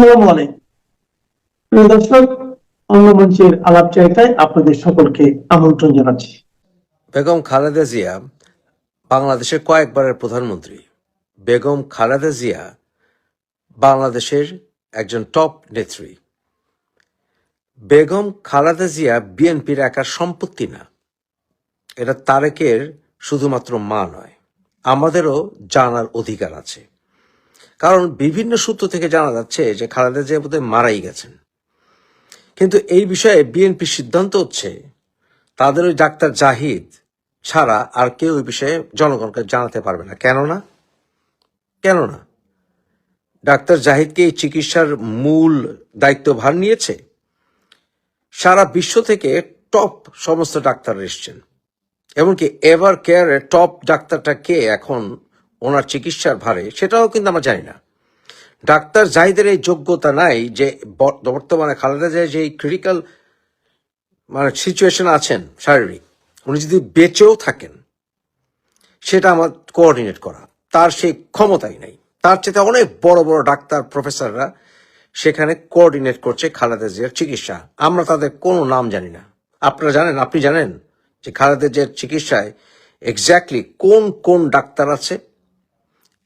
আসসালামু আলাইকুম। প্রিয় দর্শক অঙ্গমঞ্চের আলাপচারিতায় আপনাদের সকলকে আমন্ত্রণ জানাচ্ছি। বেগম খালেদা জিয়া বাংলাদেশের কয়েকবারের প্রধানমন্ত্রী। বেগম খালেদা জিয়া বাংলাদেশের একজন টপ নেত্রী। বেগম খালেদা জিয়া বিএনপির একার সম্পত্তি না। এটা তারেকের শুধুমাত্র মা নয়। আমাদেরও জানার অধিকার আছে। কারণ বিভিন্ন সূত্র থেকে জানা যাচ্ছে যে খালেদা জিয়া বোধহয় মারাই গেছেন। কিন্তু এই বিষয়ে বিএনপির সিদ্ধান্ত হচ্ছে, তাদের ওই ডাক্তার জাহিদ ছাড়া আর কেউ এই বিষয়ে জনগণকে জানাতে পারবে না। কেননা? কেননা? ডাক্তার জাহিদকে এই চিকিৎসার মূল দায়িত্বভার নিয়েছে? সারা বিশ্ব থেকে টপ সমস্ত ডাক্তার এসছেন। এমনকি এভার কেয়ারের টপ ডাক্তারটা কে এখন ওনার চিকিৎসার ভারে, সেটাও কিন্তু আমরা জানি না। ডাক্তার জাহিদের এই যোগ্যতা নাই যে বর্তমানে খালেদা জিয়া যে ক্রিটিক্যাল মানে সিচুয়েশন আছেন শারীরিক, উনি যদি বেঁচেও থাকেন, সেটা আমার কোঅর্ডিনেট করা। তার সেই ক্ষমতাই নাই। তার চেয়ে অনেক বড় বড় ডাক্তার প্রফেসররা সেখানে কোঅর্ডিনেট করছে খালেদা জিয়ার চিকিৎসা। আমরা তাদের কোনো নাম জানি না। আপনারা জানেন, আপনি জানেন যে খালেদা জিয়ার চিকিৎসায় এক্স্যাক্টলি কোন কোন ডাক্তার আছে?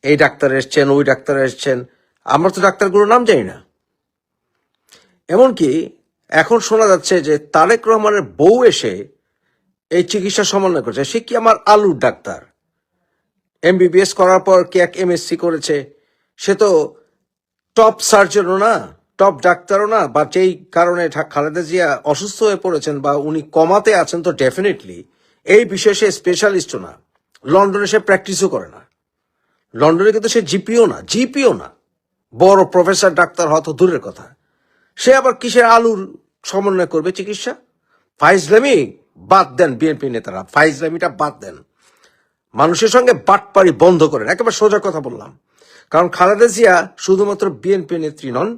এই ডাক্তার এসছেন, ওই ডাক্তার এসছেন। আমরা তো ডাক্তারগুলোর নাম জানি না। এমনকি এখন শোনা যাচ্ছে যে তারেক রহমানের বউ এসে এই চিকিৎসা সমন্বয় করছে। সে কি আমার আলুর ডাক্তার? এমবিবিএস করার পর কি এক এমএসসি করেছে? সে তো টপ সার্জনও না, টপ ডাক্তারও না, বা যেই কারণে খালেদা জিয়া অসুস্থ হয়ে পড়েছেন বা উনি কমাতে আছেন তো ডেফিনেটলি এই বিষয়ে সে স্পেশালিস্টও না। লন্ডনে সে প্র্যাকটিসও করে না। লন্ডনে কিন্তু সে জিপিও না জিপিও না। বড় প্রফেসর, ডাক্তার হয়তো দূরের কথা। সে আবার কিসের আলুর সমন্বয় করবে চিকিৎসা? ফাইজলামি বাদ দেন বিএনপি নেতারা, ফাইজলামিটা বাদ দেন। মানুষের সঙ্গে বাটপাড়ি বন্ধ করেন, একেবারে সোজা কথা বললাম। কারণ খালেদা জিয়া শুধুমাত্র বিএনপি নেত্রী নন,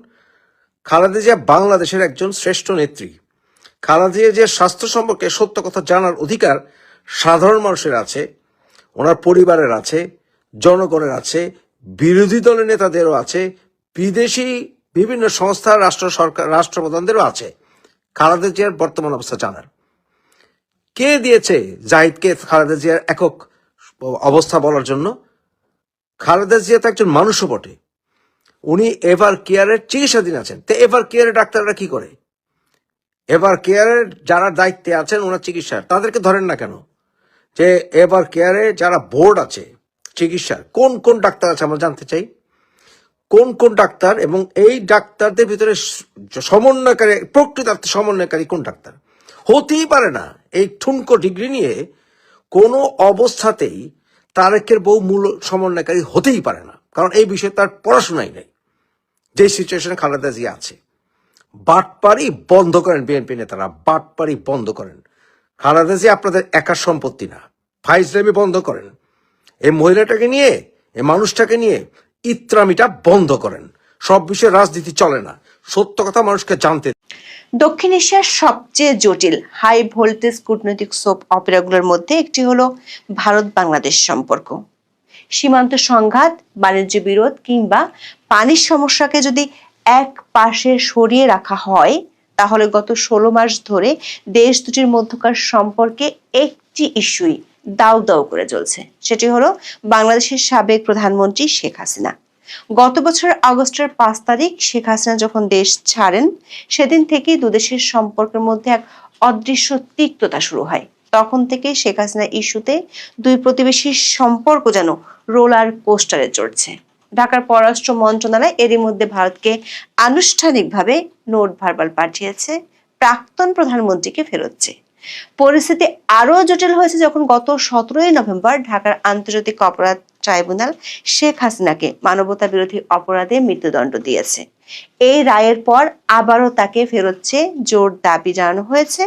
খালেদা জিয়া বাংলাদেশের একজন শ্রেষ্ঠ নেত্রী। খালেদা জিয়া যে স্বাস্থ্য সম্পর্কে সত্য কথা জানার অধিকার সাধারণ মানুষের আছে, ওনার পরিবারের আছে জনগণের আছে, বিরোধী দলের নেতাদেরও আছে, বিদেশি বিভিন্ন সংস্থা, রাষ্ট্র সরকার, রাষ্ট্রপ্রধানদেরও আছে। খালেদা জিয়ার বর্তমান অবস্থা জানার। কে দিয়েছে জাহিদকে খালেদা জিয়ার একক অবস্থা বলার জন্য? খালেদা জিয়া তো একজন মানুষও বটে। উনি এভার কেয়ারের চিকিৎসাধীন আছেন। তো এভার কেয়ারের ডাক্তাররা কি করে? এভার কেয়ারের যারা দায়িত্বে আছেন, ওনার চিকিৎসার। তাদেরকে ধরেন না কেন? যে এভার কেয়ারে যারা বোর্ড আছে চিকিৎসার কোন কোন ডাক্তার আছে আমরা জানতে চাই? কোন কোন ডাক্তার এবং এই ডাক্তারদের ভিতরে সমন্বয়কারী, প্রকৃতার্থে সমন্বয়কারী কোন ডাক্তার? হতেই পারে না এই ঠুনকো ডিগ্রি নিয়ে কোনো অবস্থাতেই তারেকের বউ মূল সমন্বয়কারী হতেই পারে না। কারণ এই বিষয়ে তার পড়াশোনাই নেই। যে সিচুয়েশনে খালেদা জিয়া আছে। বাটপারি বন্ধ করেন বিএনপি নেতারা। বাটপারি বন্ধ করেন। খালেদা জিয়া আপনাদের একার সম্পত্তি না। ফাইজলামি বন্ধ করেন। এই মহিলাটাকে নিয়ে, এই মানুষটাকে নিয়ে ইত্রামিটা বন্ধ করেন। সব বিষয়ে রাজনীতি চলে না। সত্য কথা মানুষকে জানতে দক্ষিণ এশিয়ার সবচেয়ে জটিল হাই ভোল্টেজ কূটনৈতিক সোপ অপেরাগুলোর মধ্যে একটি হলো ভারত বাংলাদেশ সম্পর্ক। সীমান্ত সংঘাত, বাণিজ্য বিরোধ কিংবা পানির সমস্যাকে যদি এক পাশে সরিয়ে রাখা হয়, তাহলে গত ষোলো মাস ধরে দেশ দুটির মধ্যকার সম্পর্কে একটি ইস্যুই দাউ দাউ করে চলছে সেটি হলো বাংলাদেশের সাবেক প্রধানমন্ত্রী শেখ হাসিনা। গত বছর আগস্টের পাঁচ তারিখ শেখ হাসিনা যখন দেশ ছাড়েন, সেদিন থেকেই দুদেশের সম্পর্কের মধ্যে এক অদৃশ্য তিক্ততা শুরু হয়। তখন থেকে শেখ হাসিনা ইস্যুতে দুই প্রতিবেশীর সম্পর্ক যেন রোলার কোস্টারে চড়ছে। ঢাকার পররাষ্ট্র মন্ত্রণালয় এরই মধ্যে ভারতকে আনুষ্ঠানিকভাবে নোট ভার্বাল পাঠিয়েছে। প্রাক্তন প্রধানমন্ত্রীকে ফেরতছে পরিস্থিতি আরও জটিল হয়েছে যখন গত সতেরোই নভেম্বর ঢাকার আন্তর্জাতিক অপরাধ ট্রাইব্যুনাল শেখ হাসিনাকে মানবতা বিরোধী অপরাধে মৃত্যুদণ্ড দিয়েছে। এই রায়ের পর আবারও তাকে ফেরতছে জোর দাবি জানানো হয়েছে,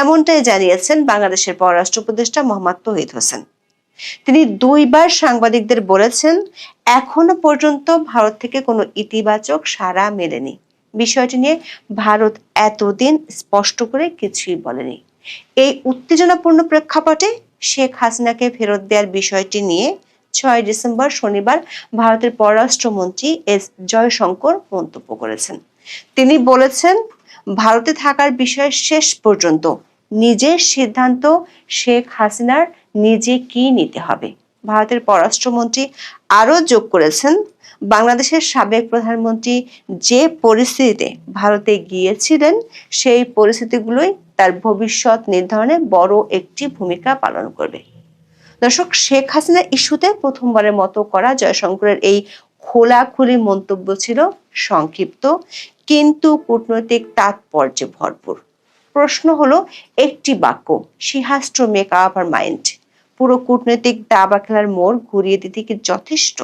এমনটাই জানিয়েছেন বাংলাদেশের পররাষ্ট্র উপদেষ্টা মোহাম্মদ তহিদ হোসেন। তিনি দুইবার সাংবাদিকদের বলেছেন, এখনও পর্যন্ত ভারত থেকে কোনো ইতিবাচক সাড়া মেলেনি। বিষয়টি নিয়ে ভারত এতদিন স্পষ্ট করে কিছুই বলেনি। এই উত্তেজনাপূর্ণ প্রেক্ষাপটে শেখ হাসিনাকে ফেরত দেওয়ার বিষয়টি নিয়ে ছয় ডিসেম্বর শনিবার ভারতের পররাষ্ট্রমন্ত্রী এস জয়শঙ্কর মন্তব্য করেছেন। তিনি বলেছেন, ভারতে থাকার বিষয়ে শেষ পর্যন্ত। নিজের সিদ্ধান্ত শেখ হাসিনার নিজে কি নিতে হবে? ভারতের পররাষ্ট্রমন্ত্রী আরও যোগ করেছেন, বাংলাদেশের সাবেক প্রধানমন্ত্রী যে পরিস্থিতিতে ভারতে গিয়েছিলেন, সেই পরিস্থিতিগুলোই তার ভবিষ্যৎ নির্ধারণে বড় একটি ভূমিকা পালন করবে। দর্শক, শেখ হাসিনা ইস্যুতে প্রথমবারের মতো করা জয়শঙ্করের এই খোলাখুলি মন্তব্য ছিল সংক্ষিপ্ত, কিন্তু কূটনৈতিক তাৎপর্যে ভরপুর। প্রশ্ন হলো, একটি বাক্য she has to make up her mind পুরো কূটনৈতিক দাবা খেলার মোড় ঘুরিয়ে দিতে কি যথেষ্ট?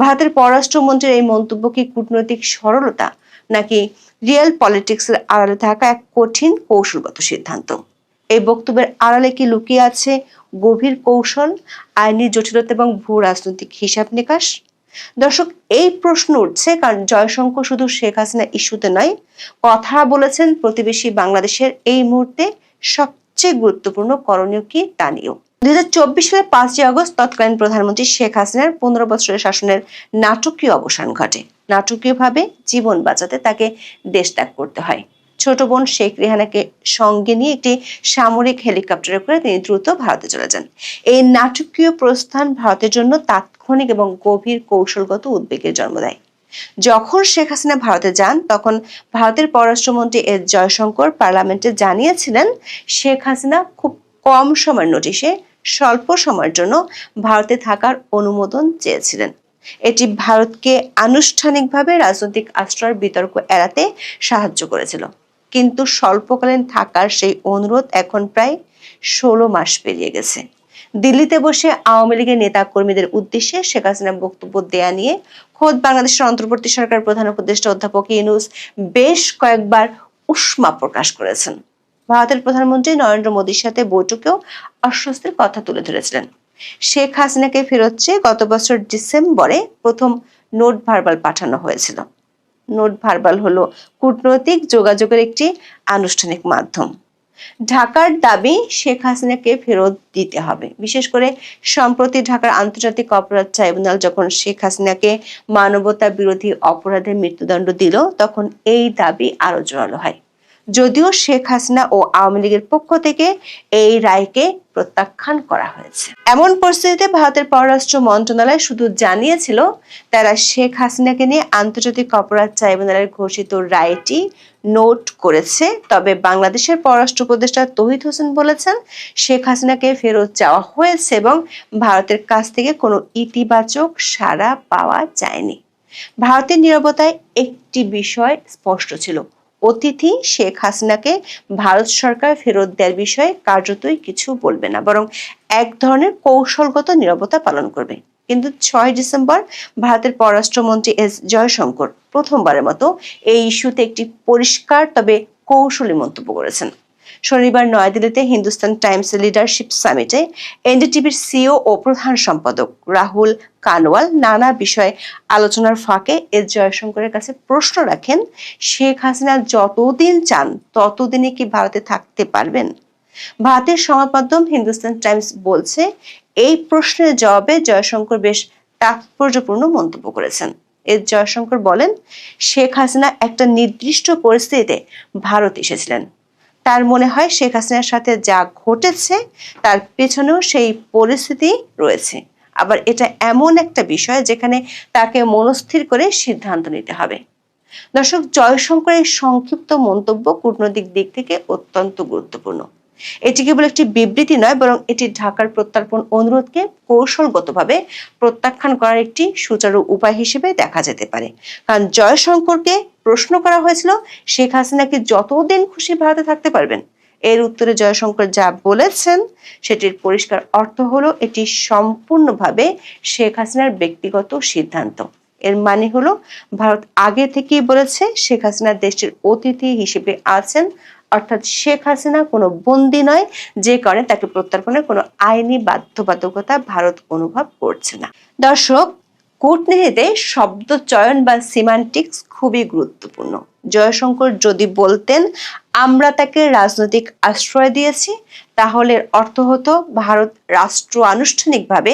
ভারতের পররাষ্ট্রমন্ত্রীর এই মন্তব্য কি কূটনৈতিক সরলতা? নাকি রিয়েল পলিটিক্সের আড়ালে থাকা এক কঠিন কৌশলগত সিদ্ধান্ত? এই বক্তব্যের আড়ালে কি লুকিয়ে আছে গভীর কৌশল, আইনি জটিলতা এবং ভূ রাজনৈতিক হিসাব নিকাশ? দর্শক, এই প্রশ্ন উঠছে কারণ জয়শঙ্কর শুধু শেখ হাসিনা ইস্যুতে নয়, কথা বলেছেন প্রতিবেশী বাংলাদেশের এই মুহূর্তে সবচেয়ে গুরুত্বপূর্ণ করণীয় কি তা নিয়েও। দুই হাজার চব্বিশ সালের পাঁচই আগস্ট তৎকালীন প্রধানমন্ত্রী শেখ হাসিনার পনেরো বছরের শাসনের নাটকীয় অবসান ঘটে। নাটকীয়ভাবে জীবন বাঁচাতে তাকে দেশ ত্যাগ করতে হয়। ছোট বোন শেখ রেহানাকে সঙ্গে নিয়ে একটি সামরিক হেলিকপ্টারে করে তিনি দ্রুত ভারতে চলে যান। এই নাটকীয় প্রস্থান ভারতের জন্য তাৎক্ষণিক এবং গভীর কৌশলগত উদ্বেগের জন্ম দেয়। যখন শেখ হাসিনা ভারতে যান, তখন ভারতের পররাষ্ট্রমন্ত্রী এস জয়শঙ্কর পার্লামেন্টে জানিয়েছিলেন, শেখ হাসিনা খুব কম সময়ের নোটিশে স্বল্প সময়ের জন্য ভারতে থাকার অনুমোদন চেয়েছিলেন। এটি ভারতকে আনুষ্ঠানিকভাবে রাজনৈতিক আশ্রয়ের বিতর্ক এড়াতে সাহায্য করেছিল। কিন্তু স্বল্পকালীন থাকার সেই অনুরোধ এখন প্রায় ষোলো মাস পেরিয়ে গেছে। দিল্লিতে বসে আওয়ামী লীগের নেতা কর্মীদের উদ্দেশ্যে শেখ হাসিনা বক্তব্য দেয়া নিয়ে খোদ বাংলাদেশের অন্তর্বর্তী সরকার প্রধান উপদেষ্টা অধ্যাপক ইউনুস বেশ কয়েকবার উষ্মা প্রকাশ করেছেন। ভারতের প্রধানমন্ত্রী নরেন্দ্র মোদীর সাথে বৈঠকেও অস্বস্তির কথা তুলে ধরেছিলেন। শেখ হাসিনাকে ফেরত চেয়ে গত বছর ডিসেম্বরে প্রথম নোট ভার্বাল পাঠানো হয়েছিল। নোট ভার্বাল হলো কূটনৈতিক যোগাযোগের একটি আনুষ্ঠানিক মাধ্যম। ঢাকার দাবি, শেখ হাসিনাকে ফেরত দিতে হবে। বিশেষ করে সম্প্রতি ঢাকার আন্তর্জাতিক অপরাধ ট্রাইব্যুনাল যখন শেখ হাসিনাকে মানবতা বিরোধী অপরাধের মৃত্যুদণ্ড দিল, তখন এই দাবি আরও জোরালো হয়। যদিও শেখ হাসিনা ও আওয়ামী লীগের পক্ষ থেকে এই রায়কে প্রত্যাখ্যান করা হয়েছে। এমন পরিস্থিতিতে ভারতের পররাষ্ট্র মন্ত্রণালয় শুধু জানিয়েছিল তারা শেখ হাসিনাকে নিয়ে আন্তর্জাতিক অপরাধ ট্রাইব্যুনালের ঘোষিত রায়টি নোট করেছে। তবে বাংলাদেশের পররাষ্ট্র উপদেষ্টা তহিদ হোসেন বলেছেন, শেখ হাসিনাকে ফেরত চাওয়া হয়েছে এবং ভারতের কাছ থেকে কোনো ইতিবাচক সাড়া পাওয়া যায়নি। ভারতের নিরাপত্তায় একটি বিষয় স্পষ্ট ছিল অতিথি শেখ হাসিনাকে ভারত সরকার ফেরত দেওয়ার বিষয়ে কার্যতই কিছু বলবে না, বরং এক ধরনের কৌশলগত নিরাপত্তা পালন করবে। কিন্তু ছয় ডিসেম্বর ভারতের পররাষ্ট্রমন্ত্রী এস জয়শঙ্কর প্রথমবারের মতো এই ইস্যুতে একটি পরিষ্কার তবে কৌশলী মন্তব্য করেছেন। শনিবার নয়াদিল্লিতে হিন্দুস্তান টাইমস লিডারশিপ সামিটে এনডিটিভির সিও ও প্রধান সম্পাদক রাহুল কানওয়াল নানা বিষয়ে আলোচনার ফাঁকে এস জয়শঙ্করের কাছে প্রশ্ন রাখেন, শেখ হাসিনা যতদিন চান ততদিনই কি ভারতে থাকতে পারবেন? ভারতের সংবাদ মাধ্যম হিন্দুস্তান টাইমস বলছে, এই প্রশ্নের জবাবে জয়শঙ্কর বেশ তাৎপর্যপূর্ণ মন্তব্য করেছেন। এস জয়শঙ্কর বলেন, শেখ হাসিনা একটা নির্দিষ্ট পরিস্থিতিতে ভারত এসেছিলেন। তার মনে হয় শেখ হাসিনার সাথে যা ঘটেছে, তার পেছনেও সেই পরিস্থিতি রয়েছে। আবার এটা এমন একটা বিষয় যেখানে তাকে মনস্থির করে সিদ্ধান্ত নিতে হবে। দর্শক, জয়শঙ্করের সংক্ষিপ্ত মন্তব্য কূটনৈতিক দিক থেকে অত্যন্ত গুরুত্বপূর্ণ। এটি কেবল একটি বিবৃতি নয়, বরং এটি ঢাকার প্রত্যর্পণ অনুরোধকে কৌশলগতভাবে প্রত্যাখ্যান করার একটি সুচারু উপায় হিসেবে দেখা যেতে পারে। কারণ জয়শঙ্করকে প্রশ্ন করা হয়েছিল, শেখ হাসিনা কি যতদিন খুশি ভারতে থাকতে পারবেন? এর উত্তরে জয়শঙ্কর যা বলেছেন, সেটির পরিষ্কার অর্থ হলো এটি সম্পূর্ণভাবে শেখ হাসিনার ব্যক্তিগত সিদ্ধান্ত। এর মানে হলো, ভারত আগে থেকেই বলেছে, শেখ হাসিনা দেশটির অতিথি হিসেবে আছেন অর্থাৎ শেখ হাসিনা কোনো বন্দি নয়, যে কারণে তাকে প্রত্যর্পণের কোনো আইনি বাধ্যবাধকতা ভারত অনুভব করছে না। দর্শক, কূটনীতিতে শব্দ চয়ন বা সিমান্টিক্স খুবই গুরুত্বপূর্ণ। জয়শঙ্কর যদি বলতেন, আমরা তাকে রাজনৈতিক আশ্রয় দিয়েছি, তাহলে অর্থ হতো ভারত রাষ্ট্র আনুষ্ঠানিকভাবে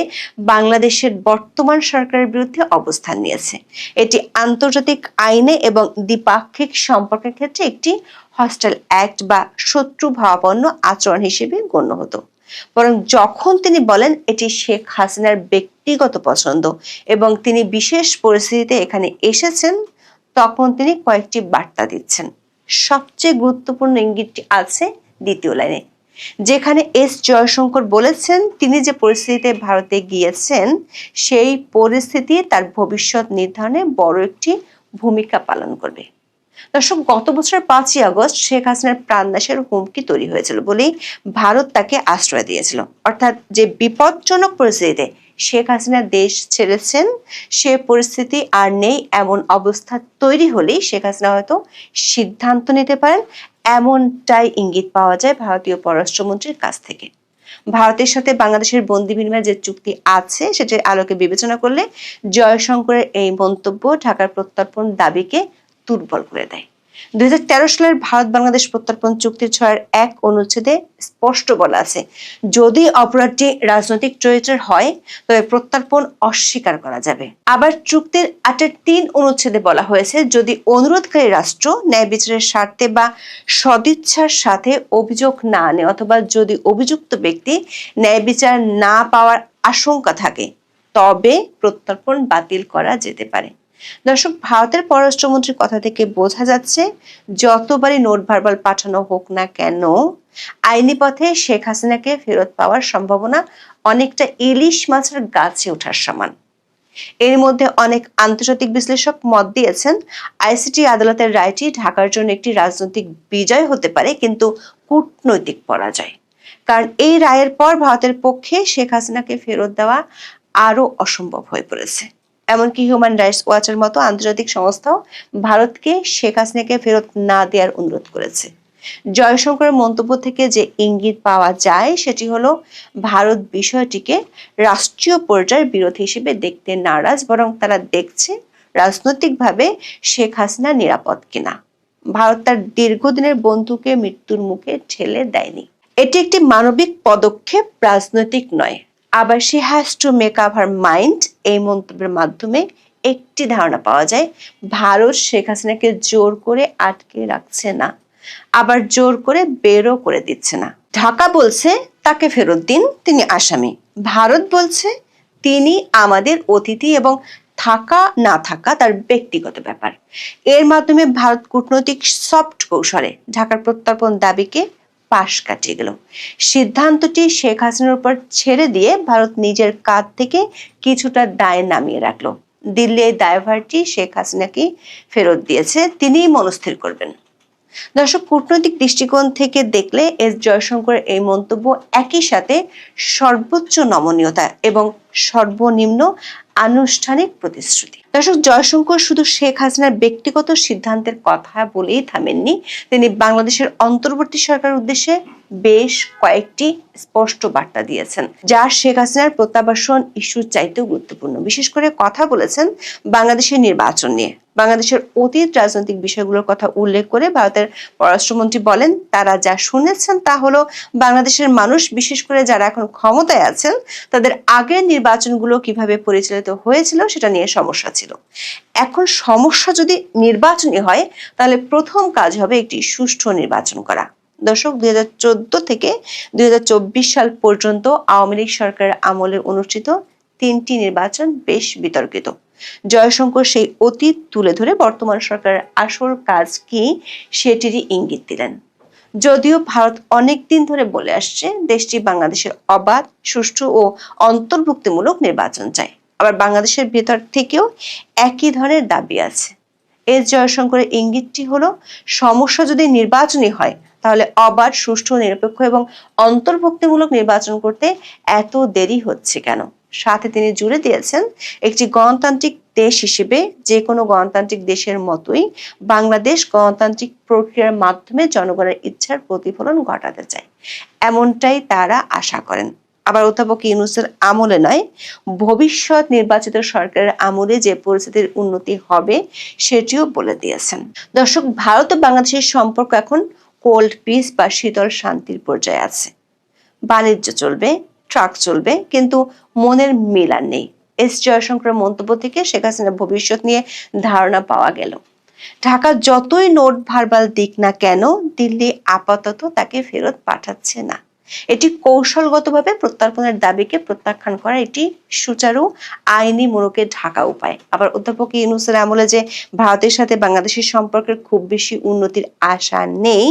বাংলাদেশের বর্তমান সরকারের বিরুদ্ধে অবস্থান নিয়েছে। এটি আন্তর্জাতিক আইনে এবং দ্বিপাক্ষিক সম্পর্কের ক্ষেত্রে একটি হস্টেল অ্যাক্ট বা শত্রু ভাবাপন্ন আচরণ হিসেবে গণ্য হতো। বরং যখন তিনি বলেন এটি শেখ হাসিনার ব্যক্তিগত পছন্দ এবং তিনি বিশেষ পরিস্থিতিতে এখানে এসেছেন, তখন তিনি কয়েকটি বার্তা দিচ্ছেন। সবচেয়ে গুরুত্বপূর্ণ ইঙ্গিতটি আছে দ্বিতীয় লাইনে, যেখানে এস জয়শঙ্কর বলেছেন, তিনি যে পরিস্থিতিতে ভারতে গিয়েছেন, সেই পরিস্থিতি তার ভবিষ্যৎ নির্ধারণে বড় একটি ভূমিকা পালন করবে। দর্শক, গত বছর পাঁচই আগস্ট শেখ হাসিনার প্রাণনাশের হুমকি তৈরি হয়েছিল বলেই ভারত তাকে আশ্রয় দিয়েছিল। অর্থাৎ যে বিপজ্জনক পরিস্থিতিতে শেখ হাসিনা দেশ ছেড়েছেন, সে পরিস্থিতি আর নেই, এমন অবস্থা তৈরি হলেই শেখ হাসিনা হয়তো সিদ্ধান্ত নিতে পারেন। এমনটাই ইঙ্গিত পাওয়া যায় ভারতীয় পররাষ্ট্রমন্ত্রীর কাছ থেকে। ভারতের সাথে বাংলাদেশের বন্দি বিনিময় যে চুক্তি আছে, সেটির আলোকে বিবেচনা করলে জয়শঙ্করের এই মন্তব্য ঢাকার প্রত্যর্পণ দাবিকে দুর্বল করে দেয়। দুই হাজার তেরো সালের ভারত বাংলাদেশ প্রত্যর্পণ চুক্তির ছয়ের এক অনুচ্ছেদে স্পষ্ট বলা আছে, যদি অপরাধটি রাজনৈতিক চরিত্রের হয়, তবে প্রত্যর্পণ অস্বীকার করা যাবে। আবার চুক্তির আটের তিন অনুচ্ছেদে বলা হয়েছে, যদি অনুরোধকারী রাষ্ট্র ন্যায় বিচারের স্বার্থে বা সদিচ্ছার সাথে অভিযোগ না আনে অথবা যদি অভিযুক্ত ব্যক্তি ন্যায় বিচার না পাওয়ার আশঙ্কা থাকে, তবে প্রত্যর্পণ বাতিল করা যেতে পারে। দর্শক, ভারতের পররাষ্ট্রমন্ত্রীর কথা থেকে বোঝা যাচ্ছে, যতবারই নোট ভার্বাল পাঠানো হোক না কেন, আইনি পথে শেখ হাসিনাকে ফেরত পাওয়ার সম্ভাবনা অনেকটা ইলিশ মাছের গাছে ওঠার সমান। এর মধ্যে অনেক আন্তর্জাতিক বিশ্লেষক মত দিয়েছেন, আইসিটি আদালতের রায়টি ঢাকার জন্য একটি রাজনৈতিক বিজয় হতে পারে, কিন্তু কূটনৈতিক পরাজয়। কারণ এই রায়ের পর ভারতের পক্ষে শেখ হাসিনাকে ফেরত দেওয়া আরও অসম্ভব হয়ে পড়েছে। এমনকি হিউম্যান রাইটস ওয়াচের মতো আন্তর্জাতিক সংস্থাও ভারতকে শেখ হাসিনাকে ফেরত না দেওয়ার অনুরোধ করেছে। জয়শঙ্করের মন্তব্য থেকে যে ইঙ্গিত পাওয়া যায়, সেটি হলো ভারত বিষয়টিকে রাষ্ট্রীয় পর্যায়ের বিরোধী হিসেবে দেখতে নারাজ, বরং তারা দেখছে রাজনৈতিকভাবে শেখ হাসিনা নিরাপদ কিনা। ভারত তার দীর্ঘদিনের বন্ধুকে মৃত্যুর মুখে ঠেলে দেয়নি। এটি একটি মানবিক পদক্ষেপ, রাজনৈতিক নয়। আবার she has to make up her mind এই মন্তব্যের মাধ্যমে একটি ধারণা পাওয়া যায়, ভারত শেখ হাসিনাকে জোর করে আটকে রাখছে না, আবার জোর করে বেরও করে দিচ্ছে না। ঢাকা বলছে, তাকে ফেরত দিন, তিনি আসামি। ভারত বলছে, তিনি আমাদের অতিথি এবং থাকা, না থাকা তার ব্যক্তিগত ব্যাপার। এর মাধ্যমে ভারত কূটনৈতিক সফট কৌশলে ঢাকার প্রত্যর্পণ দাবিকে পাশ কাটিয়ে গেল। সিদ্ধান্তটি শেখ হাসিনার উপর ছেড়ে দিয়ে ভারত নিজের কাঁধ থেকে কিছুটা দায় নামিয়ে রাখল। দিল্লি এই দায়ভারটি শেখ হাসিনাকে ফেরত দিয়েছে, তিনিই মনস্থির করবেন। দর্শক, কূটনৈতিক দৃষ্টিকোণ থেকে দেখলে এস জয়শঙ্করের এই মন্তব্য একই সাথে সর্বোচ্চ নমনীয়তা এবং সর্বনিম্ন আনুষ্ঠানিক প্রতিশ্রুতি। দর্শক, জয়শঙ্কর শুধু শেখ হাসিনার ব্যক্তিগত সিদ্ধান্তের কথা বলেই থামেননি, তিনি বাংলাদেশের অন্তর্বর্তী সরকারের উদ্দেশ্যে বেশ কয়েকটি স্পষ্ট বার্তা দিয়েছেন, যা শেখ হাসিনার প্রত্যাবাসন ইস্যু চাইতেও গুরুত্বপূর্ণ। বিশেষ করে কথা বলেছেন বাংলাদেশের নির্বাচন নিয়ে। বাংলাদেশের অতীত রাজনৈতিক বিষয়গুলোর কথা উল্লেখ করে ভারতের পররাষ্ট্রমন্ত্রী বলেন, তারা যা শুনেছেন তা হলো, বাংলাদেশের মানুষ, বিশেষ করে যারা এখন ক্ষমতায় আছেন, তাদের আগের নির্বাচনগুলো কীভাবে পরিচালিত হয়েছিল, সেটা নিয়ে সমস্যা ছিল। এখন সমস্যা যদি নির্বাচনী হয়, তাহলে প্রথম কাজ হবে একটি সুষ্ঠু নির্বাচন করা। দর্শক, দুই হাজার চোদ্দ থেকে দুই হাজার চব্বিশ সাল পর্যন্ত আওয়ামী লীগ সরকারের আমলে অনুষ্ঠিত তিনটি নির্বাচন বেশ বিতর্কিত। জয়শঙ্কর সেই অতীত তুলে ধরে বর্তমান সরকারের আসল কাজ কি, সেটিরই ইঙ্গিত দিলেন। যদিও ভারত অনেক দিন ধরে বলে আসছে, দেশটি বাংলাদেশের অবাধ, সুষ্ঠু ও অন্তর্ভুক্তিমূলক নির্বাচন চায়। আবার বাংলাদেশের ভেতর থেকেও একই ধরনের দাবি আছে। এস জয়শঙ্করের ইঙ্গিতটি হলো, সমস্যা যদি নির্বাচনী হয়, তাহলে অবাধ, সুষ্ঠু, নিরপেক্ষ এবং অন্তর্ভুক্তিমূলক নির্বাচন করতে এত দেরি হচ্ছে কেন? সাথে তিনি জুড়ে দিয়েছেন, একটি গণতান্ত্রিক দেশ হিসেবে যে কোনো গণতান্ত্রিক দেশের মতোই বাংলাদেশ গণতান্ত্রিক প্রক্রিয়ার মাধ্যমে জনগণের ইচ্ছার প্রতিফলন ঘটাতে চায়। এমনটাই তারা আশা করেন। আবার অধ্যাপক ইউনুসের আমলে নয়, ভবিষ্যৎ নির্বাচিত সরকারের আমলে যে পরিস্থিতির উন্নতি হবে সেটিও বলে দিয়েছেন। দর্শক, ভারত ও বাংলাদেশের সম্পর্ক এখন কোল্ড পিস বা শীতল শান্তির পর্যায়ে আছে। বাণিজ্য চলবে, ট্রাক চলবে, কিন্তু মনের মিল আর নেই। এস জয়শঙ্করের মন্তব্য থেকে শেখ হাসিনার ভবিষ্যৎ নিয়ে ধারণা পাওয়া গেল। ঢাকা যতই নোট ভারবাল দিক না কেন, দিল্লি আপাতত তাকে ফেরত পাঠাচ্ছে না। এটি কৌশলগতভাবে প্রত্যর্পণের দাবিকে প্রত্যাখ্যান করা এটি সুচারু, আইনি মোড়কে ঢাকা উপায়। আবার অধ্যাপক ইউনুসের আমলে যে ভারতের সাথে বাংলাদেশের সম্পর্কের খুব বেশি উন্নতির আশা নেই,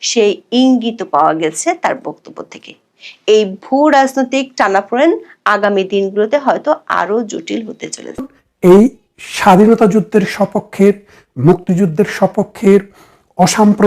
সেই ইঙ্গিত পাওয়া গেছে তার বক্তব্য থেকে। এই ভূ রাজনৈতিক টানাপোড়েন আগামী দিনগুলোতে হয়তো আরও জটিল হতে চলেছে। এই স্বাধীনতা যুদ্ধের সপক্ষের, মুক্তিযুদ্ধের সপক্ষের অসাম্প্রদায়িক